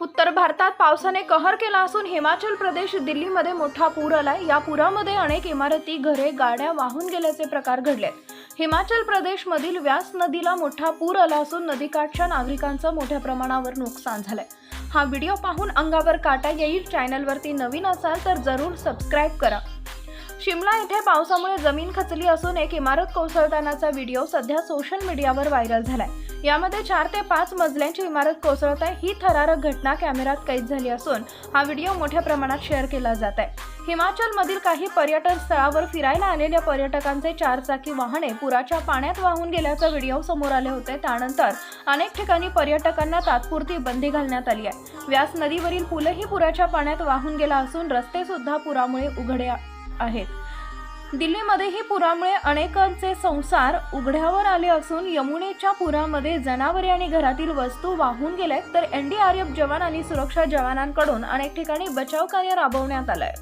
उत्तर भारतात पावसाने कहर केला असून हिमाचल प्रदेश दिल्लीमध्ये मोठा पूर आलाय. या पुरामध्ये अनेक इमारती घरे गाड्या वाहून गेल्याचे प्रकार घडले हिमाचल प्रदेशमधील व्यास नदीला मोठा पूर आला असून नदीकाठच्या नागरिकांचं मोठ्या प्रमाणावर नुकसान झालंय. हा व्हिडिओ पाहून अंगावर काटा येईल. चॅनलवरती नवीन असाल तर जरूर सबस्क्राईब करा. शिमला येथे पावसामुळे जमीन खचली असून एक इमारत कोसळतानाचा व्हिडिओ सध्या सोशल मीडियावर व्हायरल झालाय. यामध्ये चार ते पाच मजल्यांची इमारत कोसळत आहे. ही थरारक घटना कॅमेऱ्यात कैद झाली असून हा व्हिडिओ मोठ्या प्रमाणात शेअर केला जात आहे. हिमाचलमधील काही पर्यटन स्थळावर फिरायला आलेल्या पर्यटकांचे चारचाकी वाहने पुराच्या पाण्यात वाहून गेल्याचा व्हिडिओ समोर आले होते. त्यानंतर अनेक ठिकाणी पर्यटकांना तात्पुरती बंदी घालण्यात आली आहे. व्यास नदीवरील पुलही पुराच्या पाण्यात वाहून गेला असून रस्ते सुद्धा पुरामुळे उघड्या आहेत. दिल्लीमध्येही पुरामुळे अनेकांचे संसार उघड्यावर आले असून यमुनेच्या पुरामध्ये जनावरे आणि घरातील वस्तू वाहून गेल्या तर एनडीआरएफ जवान आणि सुरक्षा जवानांकडून अनेक ठिकाणी बचाव कार्य राबवण्यात आलंय.